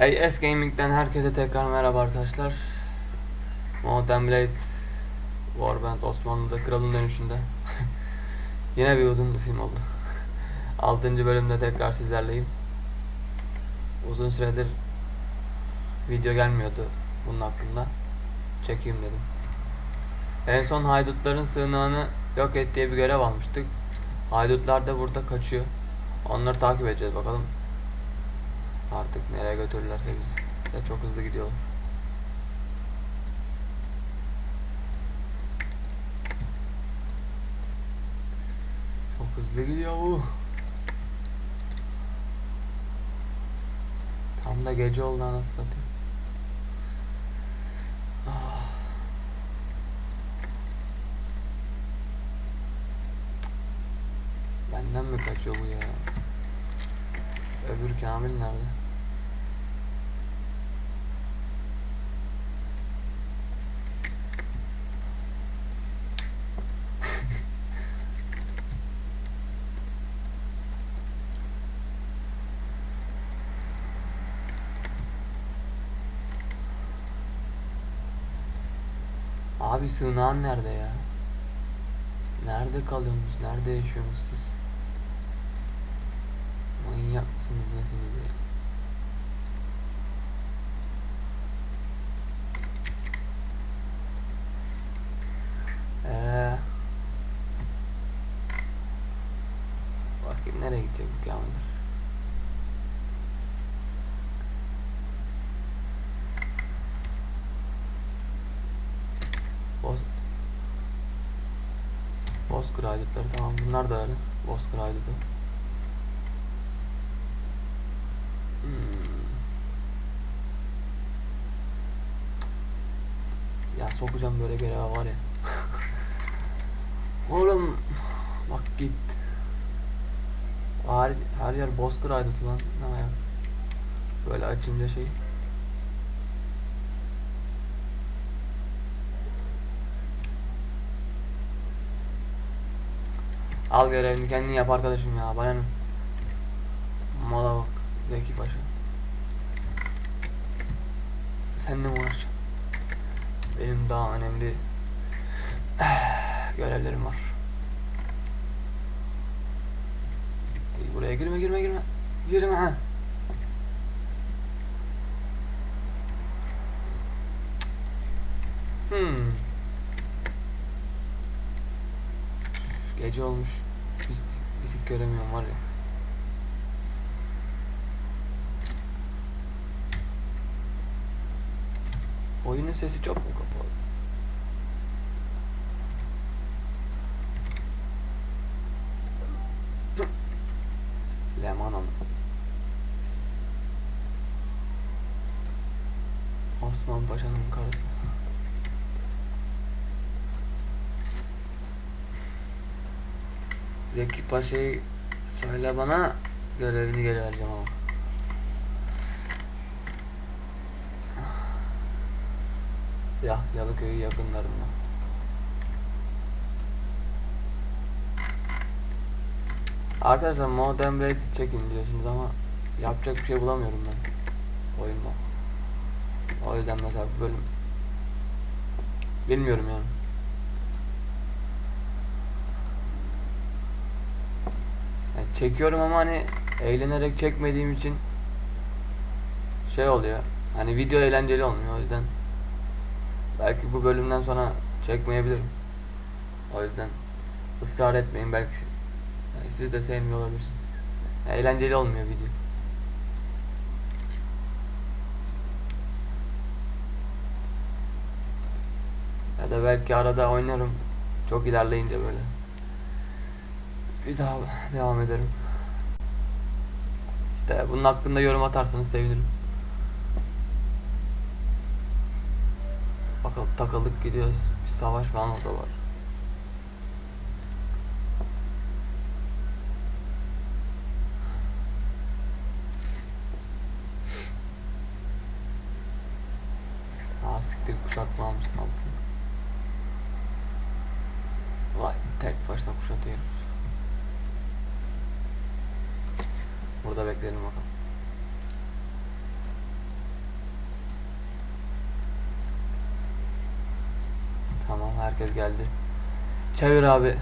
AS Gaming'den herkese tekrar merhaba arkadaşlar. Mountain Blade Warband Osmanlı'da kralın dönüşünde. Yine bir uzun film oldu. 6. bölümde tekrar sizlerleyim. Uzun süredir video gelmiyordu bunun hakkında. Çekeyim dedim. En son haydutların sığınağını yok et diye bir görev almıştık. Haydutlar da burada kaçıyor. Onları takip edeceğiz bakalım. Artık nereye götürürlerse biz de çok hızlı gidiyorlar. Çok hızlı gidiyor bu. Tam da gece oldu anasını satayım. Ah. Benden mi kaçıyor bu ya? Öbür Kamil nerede? Abi sığınağın nerede ya? Nerede kalıyorsunuz? Nerede yaşıyorsunuz siz? Manyak mısınız nesiniz ya? Eee Bakayım nereye gidecek bu kamiller? Boz Bozkır aydutları tamam bunlar da öyle. Bozkır aydutu. Hmm. Ya sokacağım böyle göreve var ya. Oğlum bak git. Her, her yer bozkır aydutu lan. Ne ayak. Böyle açınca şey. Al görevini kendin yap arkadaşım ya bana ne? Mala bak Zeki Paşa. Mi uğraşacağım? Benim daha önemli görevlerim var. Ay, Buraya girme girme girme. Girme ha. Hmm Gece olmuş. Biz bizik göremiyorum var ya. Oyunun sesi çok mu kapalı? Lemanam. Osman Paşa'nın karısı. Zeki Paşa'yı söyle bana görevini geri vereceğim ama. Ya Yalıköy'ü yakınlarında. Arkadaşlar Modern Blade çekin diyorsunuz ama yapacak bir şey bulamıyorum ben oyunda. O yüzden mesela bölüm bilmiyorum yani. Çekiyorum ama hani eğlenerek çekmediğim için şey oluyor. Hani video eğlenceli olmuyor o yüzden belki bu bölümden sonra çekmeyebilirim. O yüzden ısrar etmeyin belki yani siz de sevmiyor olabilirsiniz. Eğlenceli olmuyor video. Ya da belki arada oynarım. Çok ilerleyince böyle. Bir daha devam ederim. İşte bunun hakkında yorum atarsanız sevinirim. Bakalım takıldık gidiyoruz. Bir savaş falan orada var. Aa siktir kuşatma almışsın altını. Vay tek başına kuşatıyoruz. Burada bekleyelim bakalım. Herkes geldi. Çevir abi.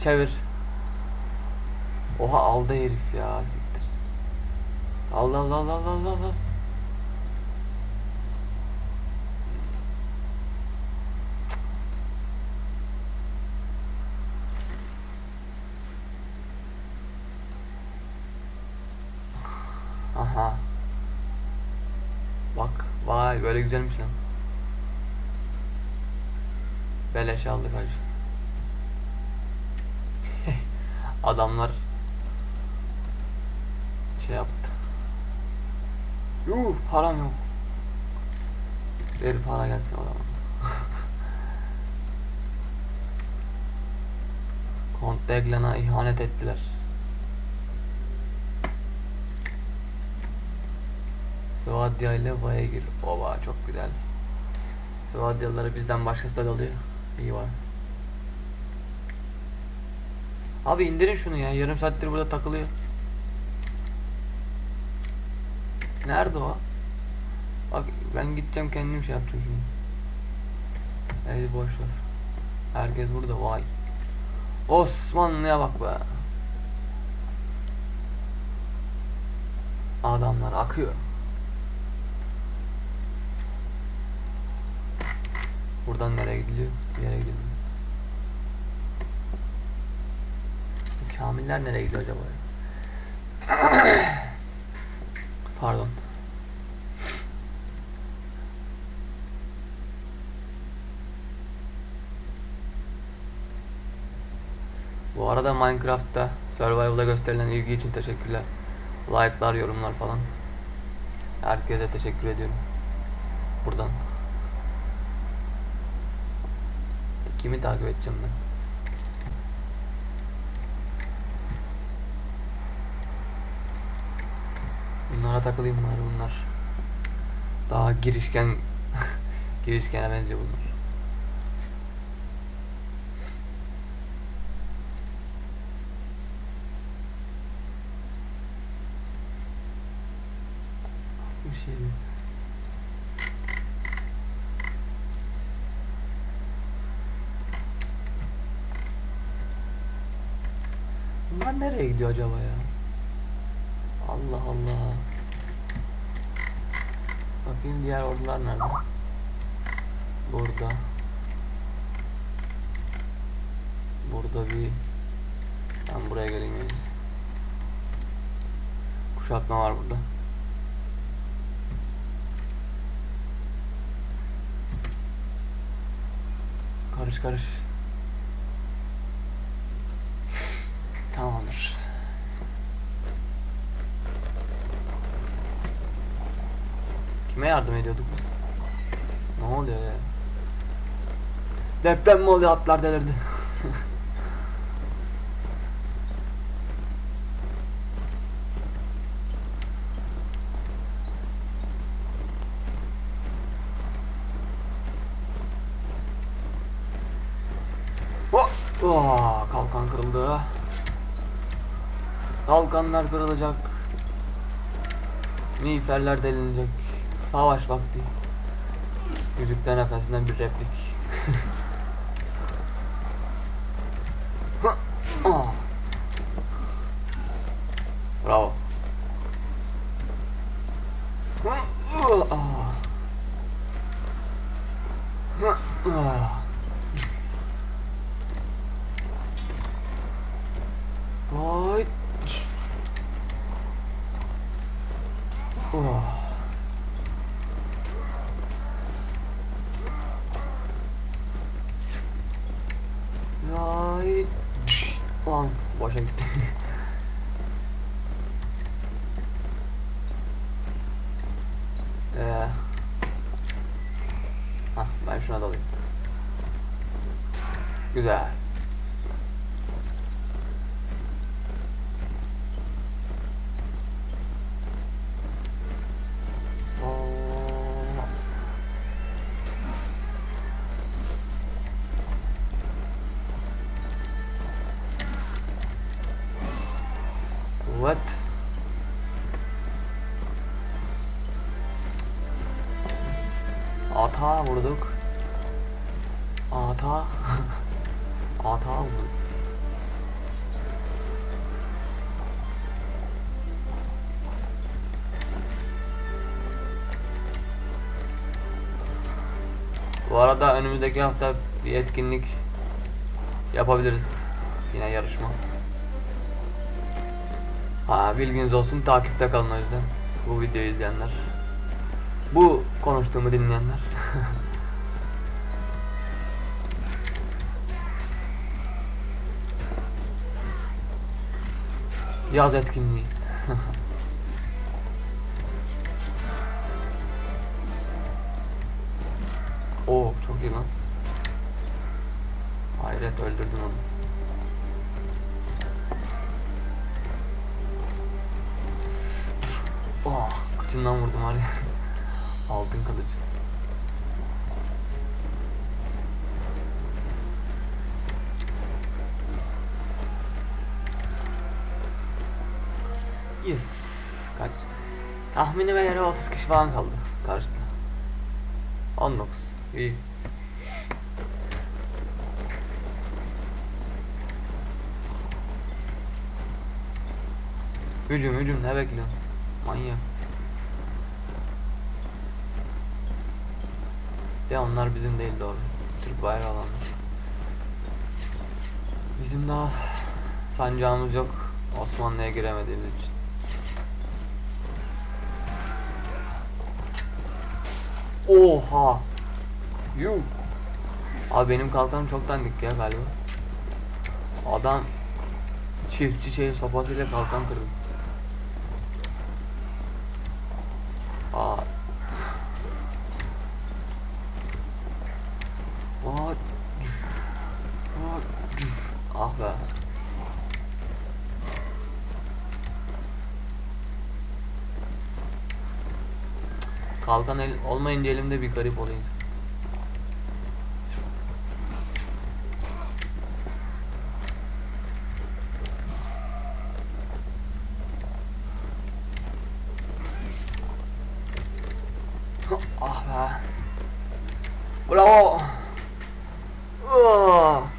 Çevir. Oha aldı herif ya. Siktir. Al al al al al al. Aha. Bak. Vay böyle güzelmiş lan. Beleş aldık hacı. Adamlar şey yaptı. Yuh param yok. Ver para gelsin o zaman. Kont Deglan'a ihanet ettiler. Svadya ile Vaegir. Oba çok güzel. Svadyalıları bizden başkası da alıyor. İyi var. Abi indirin şunu ya. Yarım saattir burada takılıyor. Nerede o? Bak ben gideceğim kendim şey yapacağım şimdi. Ey boş. Herkes burada vay. Osmanlı'ya bak be. Adamlar akıyor. Buradan nereye gidiliyor? Bir yere gidilmiyor. Bu Kamiller nereye gidiyor acaba? Pardon. Bu arada Minecraft'ta Survival'da gösterilen ilgi için teşekkürler. Like'lar, yorumlar falan. Herkese teşekkür ediyorum. Buradan. Kimi takip edeceğim ben? Bunlara takılayım bari bunlar. Daha girişken girişkene benziyor bunlar. Bir şey değil. Bunlar nereye gidiyor acaba ya? Allah Allah. Bakayım diğer ordular nerede? Burada. Burada bir ben buraya iyisi. Kuşatma var burada. Karış karış. Tamamdır. Kime yardım ediyorduk? Ne oluyor ya? Deprem mi oluyor atlar delirdi. Oh, kalkan kırıldı. Kalkanlar kırılacak. Miğferler delinecek. Savaş vakti. Yüzükten Efendisi'nden bir replik. Ah. Bravo. Ata vurduk. Ata. Ata buldum. Bu arada önümüzdeki hafta bir etkinlik yapabiliriz. Yine yarışma. Ha bilginiz olsun takipte kalın o yüzden. Bu videoyu izleyenler. Bu konuştuğumu dinleyenler. Yaz etkinliği. Oo çok iyi lan. Hayret öldürdün onu. Oh, kıçından vurdum var. Altın kılıç. Yes. Kaç? Tahminime göre 30 kişi falan kaldı karşıda. 19. İyi. Hücum hücum ne bekliyorsun? Manyak. De onlar bizim değil doğru. Türk bayrağı olanlar. Bizim daha sancağımız yok. Osmanlı'ya giremediğimiz için. Oha. Yuh. Abi benim kalkanım çok dandik ya galiba. Adam çiftçi şey sopasıyla kalkan kırdı. Aa. What? What? Ah be. Kalkan el olmayınca elimde bir garip insan. ah be. Bravo. Ah.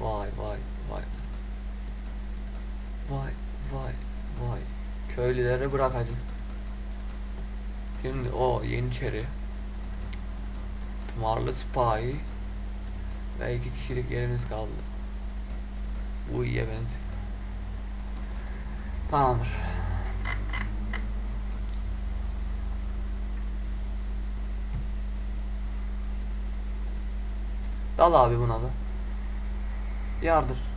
Vay vay vay. Vay vay vay. Köylüleri bırak hacı. Şimdi o Yeniçeri. Tımarlı Spy. Ve iki kişilik yerimiz kaldı. Bu iyiye benziyor. Tamamdır. Dal abi buna da. Yardır.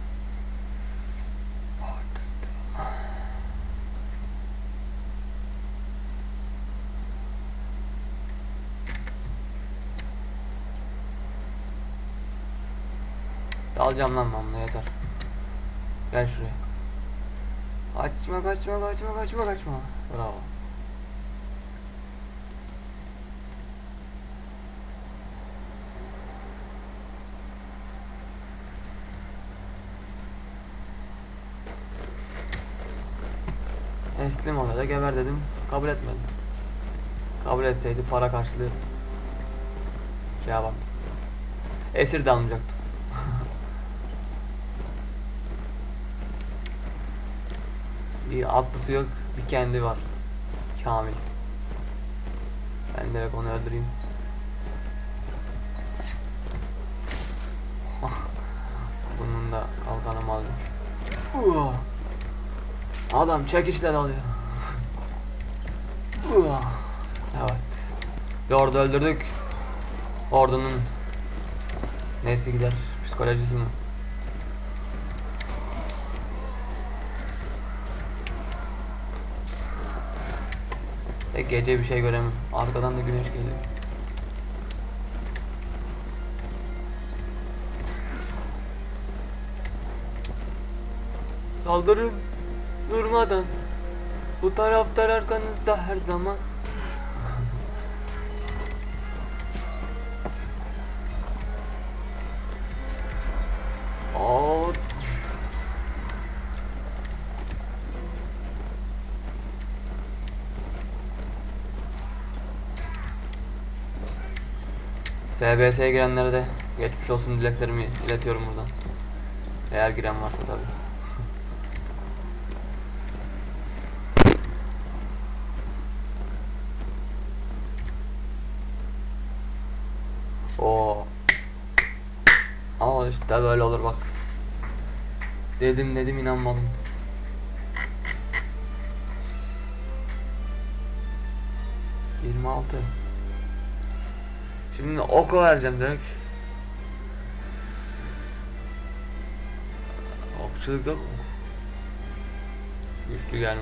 Dalacağım lan buna yeter. Gel şuraya. Kaçma kaçma kaçma kaçma kaçma. Bravo. Teslim ol ya da geber dedim. Kabul etmedi. Kabul etseydi para karşılığı şey yapam. Esir de almayacaktım. Bir atlısı yok, bir kendi var. Kamil. Ben direkt onu öldüreyim. Bunun da kalkanımı aldım. Adam çekişle dalıyor. Evet. Bir ordu öldürdük. Ordunun nesi gider? Psikolojisi mi? E gece bir şey göremiyorum. Arkadan da güneş geliyor. Saldırın durmadan. Bu taraftar arkanızda her zaman. SBS'ye girenlere de geçmiş olsun dileklerimi iletiyorum buradan. Eğer giren varsa tabii. Oo. Ama işte böyle olur bak. Dedim dedim inanmadın. Yirmi altı. Şimdi oku vereceğim direkt. Okçuluk yok mu? Güçlü gelme.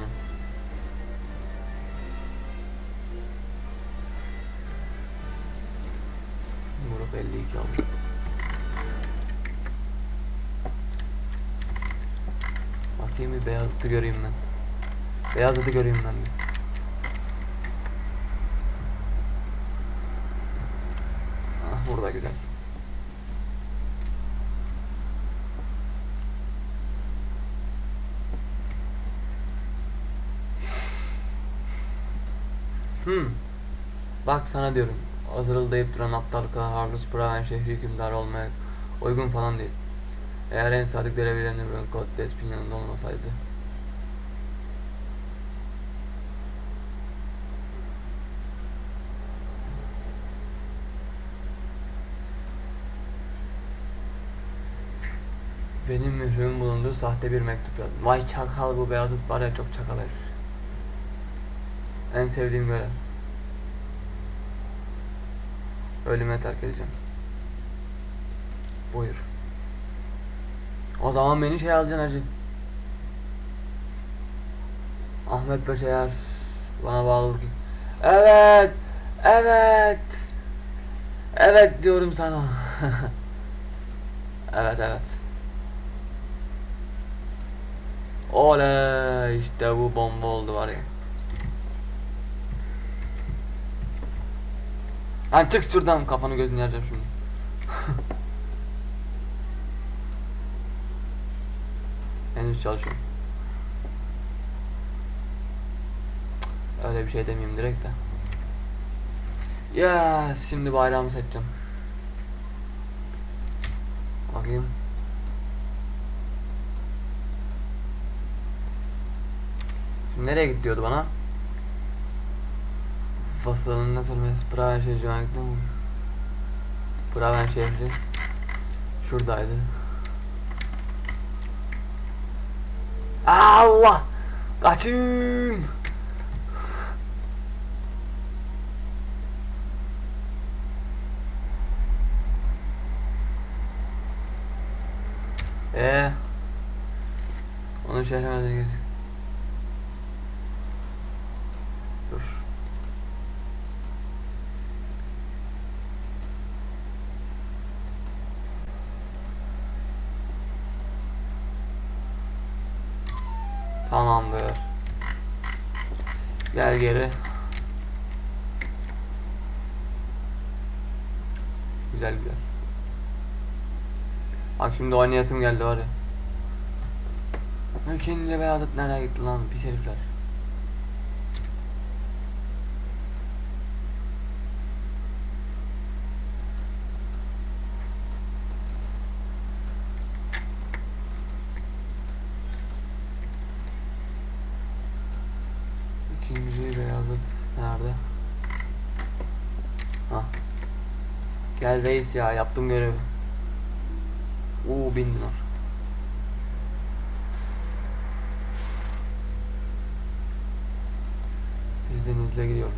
Grup 52 oldu. Bakayım bir beyaz atı göreyim ben. Beyaz atı göreyim ben bir. Ah burada güzel. Hmm. Bak sana diyorum. Azırıldayıp duran aptal kadar Harvard Braven şehri hükümdarı olmaya uygun falan değil. Eğer en sadık Ron Code Despin yanında olmasaydı. Benim mührümün bulunduğu sahte bir mektup yazdım. Vay çakal bu Beyazıt var ya çok çakal. En sevdiğim görev. Ölüme terk edeceğim. Buyur. O zaman beni şey alacaksın hacı. Ahmet eğer bana bağlılık... Evet! Evet! Evet diyorum sana. evet evet. Oley işte bu bomba oldu var ya. Lan çık şuradan kafanı gözünü yaracağım şimdi. Henüz çalışıyorum. Öyle bir şey demeyeyim direkt de. Ya şimdi bayrağımı seçeceğim. Bakayım. Şimdi nereye git diyordu bana? Fasalın nasıl mes? Praven şehri Cumhuriyet'te mi? Praven şehri şuradaydı. Allah! Kaçın! Ee, onun şehre merkezine geri. Güzel güzel. Bak şimdi oynayasım geldi var ya. Beyadat nereye gitti lan pis herifler. İkinci Beyazıt nerede? Ha. Gel reis ya yaptım görevi. Oo bin dinar. İzninizle gidiyorum.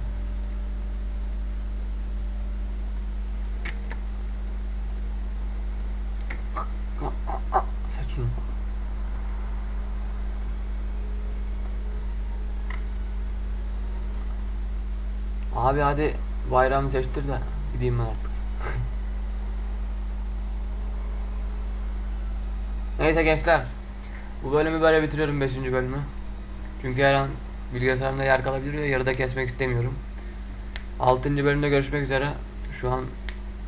Seç şunu. Abi hadi bayramı seçtir de gideyim ben artık. Neyse gençler. Bu bölümü böyle bitiriyorum 5. bölümü. Çünkü her an bilgisayarımda yer kalabilir ve yarıda kesmek istemiyorum. 6. bölümde görüşmek üzere. Şu an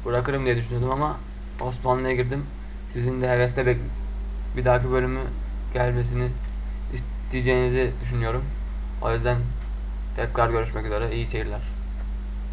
bırakırım diye düşünüyordum ama Osmanlı'ya girdim. Sizin de hevesle bek bir dahaki bölümü gelmesini isteyeceğinizi düşünüyorum. O yüzden tekrar görüşmek üzere. İyi seyirler.